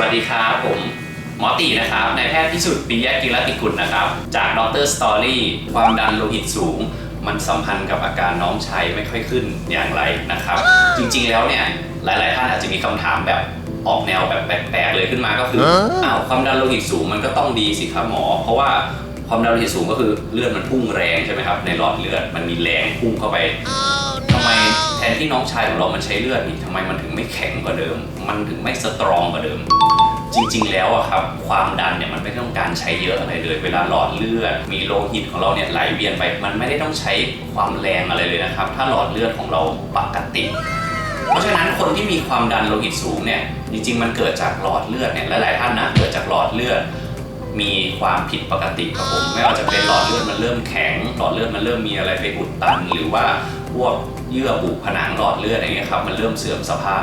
วัสดีครับผมหมอตีนะครับนายแพทย์พิสุทธิ์ปิยะกิรติกุลนะครับ จากดรสตอรี่ความดันโลหิตสูง มันสัมพันธ์กับอาการน้องชายไม่ค่อยขึ้นอย่างไรนะครับ จริงๆแล้วเนี่ยหลายๆท่านอาจจะมีคำถามแบบออกแนวแบบแปลกๆเลยขึ้นมาก็คืออ้าวความดันโลหิตสูงมันก็ต้องดีสิครับหมอ เพราะว่าความดันโลหิตสูงก็คือเลือดมันพุ่งแรงใช่ไหมครับในหลอดเลือดมันมีแรงพุ่งเข้าไปทำไมแทนที่น้องชายของเรามันใช้เลือดนี่ทำไมมันถึงไม่แข็งกว่าเดิม มันถึงไม่สตรองกว่าเดิมจ ริง ๆ แล้วอะครับความดันเนี่ยมันไม่ต้องการใช้เยอะอะไรเลย เวลาหลอดเลือด มีโลหิตของเราเนี่ยไหลเวียนไป มันไม่ได้ต้องใช้ความแรงอะไรเลยนะครับ ถ้าหลอดเลือดของเราปกติ เพราะฉะนั้นคนที่มีความดันโลหิตสูงเนี่ยจริง ๆ มันเกิดจากหลอดเลือดเนี่ยหลายๆท่านนะเกิดจากหลอดเลือดมีความผิดปกติครับผมไม่ว่าจะเป็นหลอดเลือดมันเริ่มแข็ง หลอดเลือดมันเริ่มมีอะไรไปอุดตัน หรือว่า พวกเยื่อบุผนังหลอดเลือดอะไรเงี้ยครับมันเริ่มเสื่อมสภาพ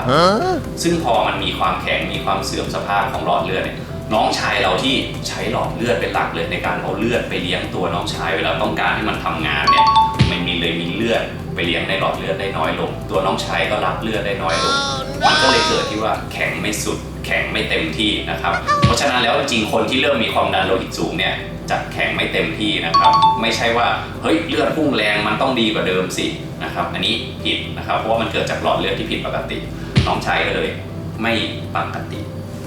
ซึ่งพอมันมีความแข็งมีความเสื่อมสภาพของหลอดเลือดเนี่ยน้องชายเราที่ใช้หลอดเลือดเป็นหลักเลยในการเอาเลือดไปเลี้ยงตัวน้องชายเวลาต้องการให้มันทำงานเนี่ยไม่มีเลยมีเลือด ไปเลี้ยงในหลอดเลือดได้น้อยลง ตัวน้องชายก็รับเลือดได้น้อยลง มันก็เลยเกิดที่ว่าแข็งไม่สุด แข็งไม่เต็มที่นะครับ เพราะฉะนั้นแล้วจริงๆคนที่เริ่มมีความดันโลหิตสูงเนี่ยจะแข็งไม่เต็มที่นะครับ ไม่ใช่ว่าเฮ้ยเลือดพุ่งแรงมันต้องดีกว่าเดิมสินะครับ อันนี้ผิดนะครับ เพราะว่ามันเกิดจากหลอดเลือดที่ผิดปกติ น้องชายก็เลยไม่ปกติ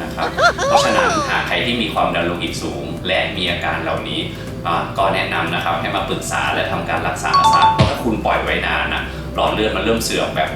นะครับ เพราะฉะนั้นหากใครที่มีความดันโลหิตสูง และมีอาการเหล่านี้อ่าก็แนะนำนะครับให้มาปรึกษาและทำการรักษาซะเพราะถ้า คุณปล่อยไว้นานนะหลอดเลือดมันเริ่มเสื่อมแบบ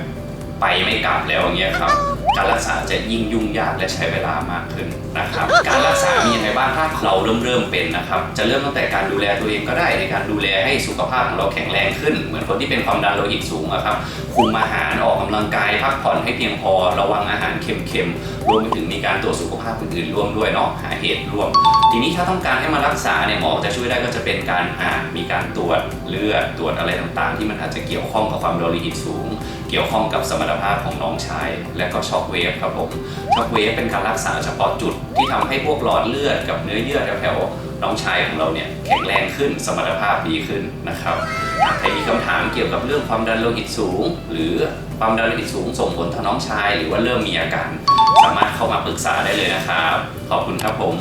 ไปไม่กลับแล้วอย่างเงี้ยครับ การรักษาจะยิ่งยุ่งยากและใช้เวลามากขึ้นนะครับ การรักษามียังไงบ้างถ้าเราเริ่มเริ่มเป็นนะครับ จะเริ่มตั้งแต่การดูแลตัวเองก็ได้ในการดูแลให้สุขภาพของเราแข็งแรงขึ้น เหมือนคนที่เป็นความดันโลหิตสูงอะครับ คุมอาหารออกกำลังกายพักผ่อนให้เพียงพอ ระวังอาหารเค็มๆ รวมไปถึงมีการตรวจสุขภาพอื่นๆร่วมด้วยเนาะ หาเหตุร่วม ทีนี้ถ้าต้องการให้มารักษาเนี่ยหมอจะช่วยได้ก็จะเป็นการอ่ามีการตรวจเลือดตรวจอะไรต่างๆ ที่มันอาจจะเกี่ยวข้องกับความดันโลหิตสูง เกี่ยวข้องกับสมรรถภาพของน้องชาย และก็ช็อคเวฟครับผมช็อคเวฟเป็นการรักษาเฉพาะจุดที่ทำให้พวกหลอดเลือดกับเนื้อเยื่อแถวๆน้องชายของเราเนี่ยแข็งแรงขึ้นสมรรถภาพดีขึ้นนะครับใครมีคำถามเกี่ยวกับเรื่องความดันโลหิตสูง หรือความดันโลหิตสูงส่งผลต่อน้องชาย หรือว่าเริ่มมีอาการ สามารถเข้ามาปรึกษาได้เลยนะครับ ขอบคุณครับผม